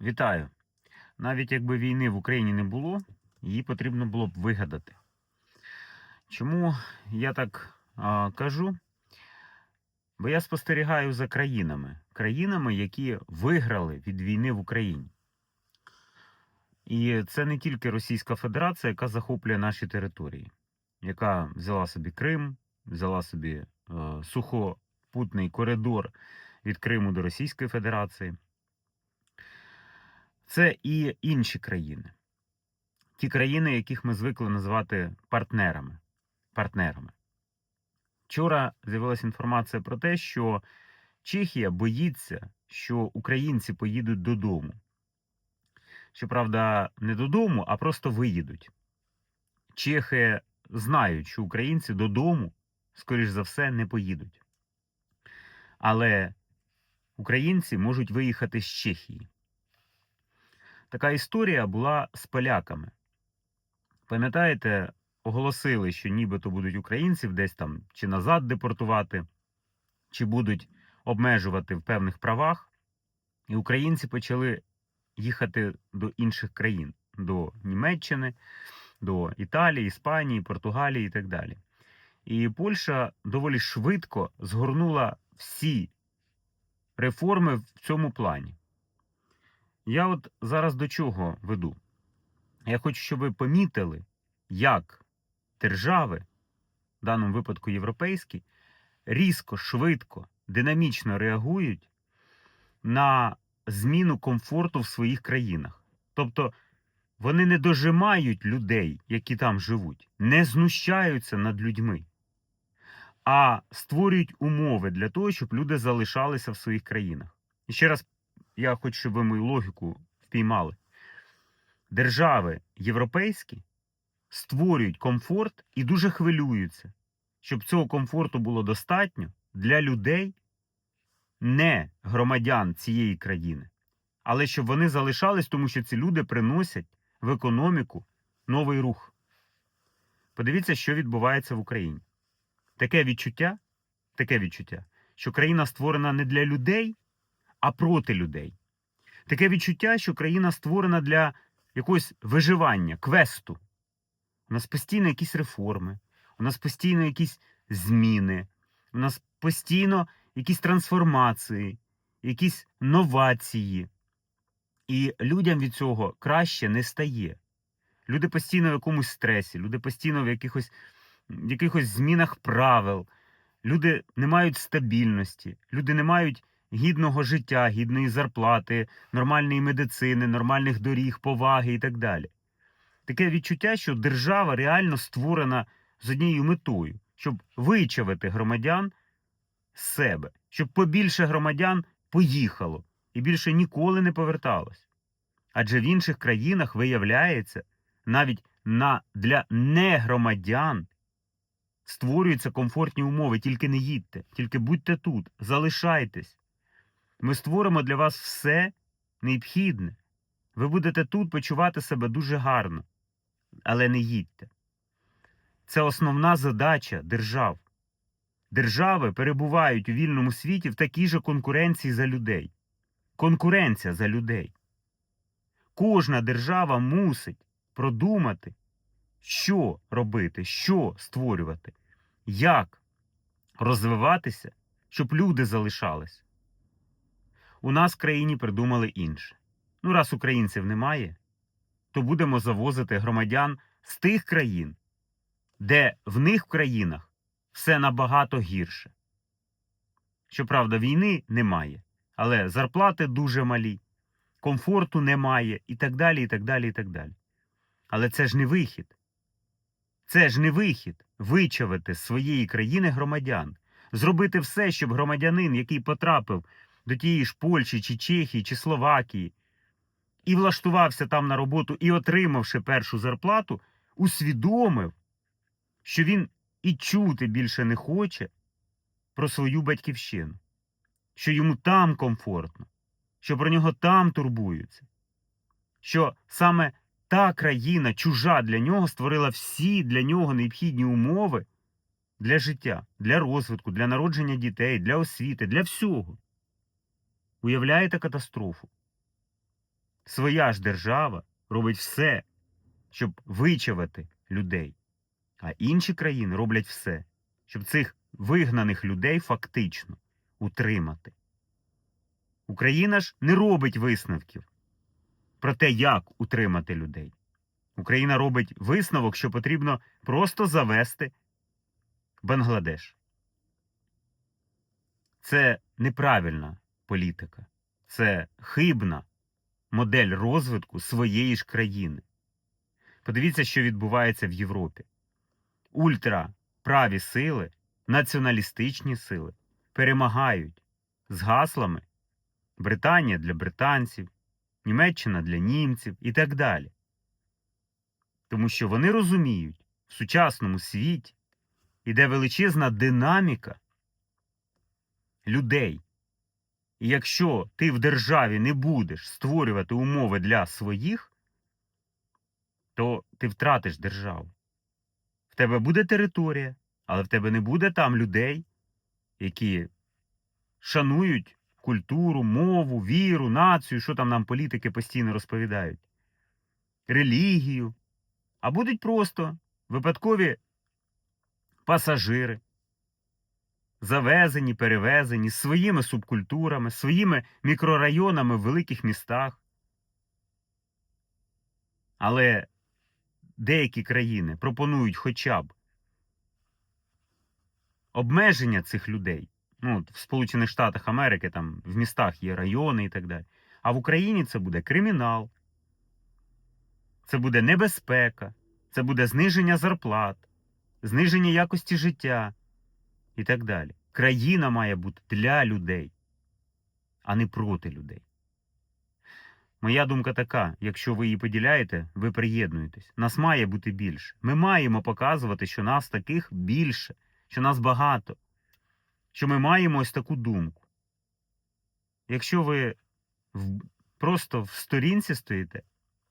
Вітаю! Навіть якби війни в Україні не було, її потрібно було б вигадати. Чому я так а, кажу? Бо я спостерігаю за країнами, країнами, які виграли від війни в Україні. І це не тільки Російська Федерація, яка захоплює наші території, яка взяла собі Крим, взяла собі е, сухопутний коридор від Криму до Російської Федерації. Це і інші країни. Ті країни, яких ми звикли називати партнерами. партнерами. Вчора з'явилася інформація про те, що Чехія боїться, що українці поїдуть додому. Щоправда, не додому, а просто виїдуть. Чехи знають, що українці додому, скоріш за все, не поїдуть. Але українці можуть виїхати з Чехії. Така історія була з поляками. Пам'ятаєте, оголосили, що нібито будуть українців десь там чи назад депортувати, чи будуть обмежувати в певних правах, і українці почали їхати до інших країн, до Німеччини, до Італії, Іспанії, Португалії і так далі. І Польща доволі швидко згорнула всі реформи в цьому плані. Я от зараз до чого веду? Я хочу, щоб ви помітили, як держави, в даному випадку європейські, різко, швидко, динамічно реагують на зміну комфорту в своїх країнах. Тобто вони не дожимають людей, які там живуть, не знущаються над людьми, а створюють умови для того, щоб люди залишалися в своїх країнах. І ще раз я хочу, щоб ви мою логіку впіймали. Держави європейські створюють комфорт і дуже хвилюються, щоб цього комфорту було достатньо для людей, не громадян цієї країни, але щоб вони залишались, тому що ці люди приносять в економіку новий рух. Подивіться, що відбувається в Україні. Таке відчуття, таке відчуття, що країна створена не для людей, а проти людей. Таке відчуття, що країна створена для якогось виживання, квесту. У нас постійно якісь реформи, у нас постійно якісь зміни, у нас постійно якісь трансформації, якісь новації. І людям від цього краще не стає. Люди постійно в якомусь стресі, люди постійно в якихось, якихось змінах правил, люди не мають стабільності, люди не мають гідного життя, гідної зарплати, нормальної медицини, нормальних доріг, поваги і так далі. Таке відчуття, що держава реально створена з однією метою, щоб вичавити громадян з себе, щоб побільше громадян поїхало і більше ніколи не поверталось. Адже в інших країнах виявляється, навіть на, для негромадян створюються комфортні умови, тільки не їдьте, тільки будьте тут, залишайтесь. Ми створимо для вас все необхідне. Ви будете тут почувати себе дуже гарно, але не їдьте. Це основна задача держав. Держави перебувають у вільному світі в такій же конкуренції за людей. Конкуренція за людей. Кожна держава мусить продумати, що робити, що створювати, як розвиватися, щоб люди залишались. У нас в країні придумали інше. Ну, раз українців немає, то будемо завозити громадян з тих країн, де в них в країнах все набагато гірше. Щоправда, війни немає, але зарплати дуже малі, комфорту немає і так далі, і так далі, і так далі. Але це ж не вихід. Це ж не вихід вичавити з своєї країни громадян, зробити все, щоб громадянин, який потрапив до тієї ж Польщі, чи Чехії, чи Словакії, і влаштувався там на роботу і, отримавши першу зарплату, усвідомив, що він і чути більше не хоче про свою батьківщину, що йому там комфортно, що про нього там турбуються, що саме та країна, чужа для нього, створила всі для нього необхідні умови для життя, для розвитку, для народження дітей, для освіти, для всього. Уявляєте катастрофу? своя ж держава робить все, щоб вичавити людей. А інші країни роблять все, щоб цих вигнаних людей фактично утримати. Україна ж не робить висновків про те, як утримати людей. Україна робить висновок, що потрібно просто завести Бангладеш. Це неправильна політика, це хибна модель розвитку своєї ж країни. Подивіться, що відбувається в Європі. Ультраправі сили, націоналістичні сили перемагають з гаслами Британія для британців, Німеччина для німців і так далі. Тому що вони розуміють, в сучасному світі іде величезна динаміка людей. Якщо ти в державі не будеш створювати умови для своїх, то ти втратиш державу. В тебе буде територія, але в тебе не буде там людей, які шанують культуру, мову, віру, націю, що там нам політики постійно розповідають, релігію, а будуть просто випадкові пасажири, завезені, перевезені своїми субкультурами, своїми мікрорайонами в великих містах. Але деякі країни пропонують хоча б обмеження цих людей. Ну, в Сполучених Штатах Америки там в містах є райони і так далі. А в Україні це буде кримінал, це буде небезпека, це буде зниження зарплат, зниження якості життя і так далі. Країна має бути для людей, а не проти людей. Моя думка така: якщо ви її поділяєте, ви приєднуєтесь. Нас має бути більше. Ми маємо показувати, що нас таких більше, що нас багато, що ми маємо ось таку думку. Якщо ви просто в сторінці стоїте,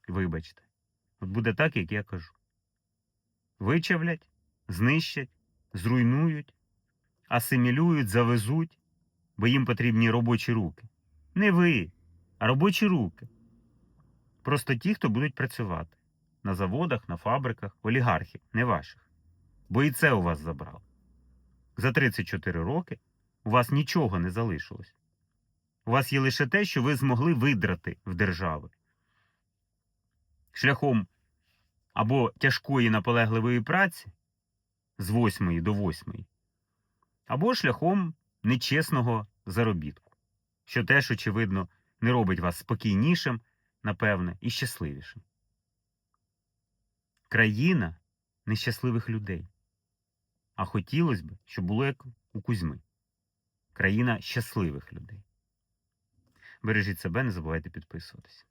вибачте, от буде так, як я кажу. Вичавлять, знищать, зруйнують, асимілюють, завезуть, бо їм потрібні робочі руки. Не ви, а робочі руки. Просто ті, хто будуть працювати на заводах, на фабриках, олігархів, не ваших. Бо і це у вас забрали. За 34 роки у вас нічого не залишилось. У вас є лише те, що ви змогли видрати в держави. Шляхом або тяжкої наполегливої праці з 8 до 8, або шляхом нечесного заробітку, що теж, очевидно, не робить вас спокійнішим, напевне, і щасливішим. Країна нещасливих людей. А хотілося б, щоб було як у Кузьми. Країна щасливих людей. Бережіть себе, не забувайте підписуватися.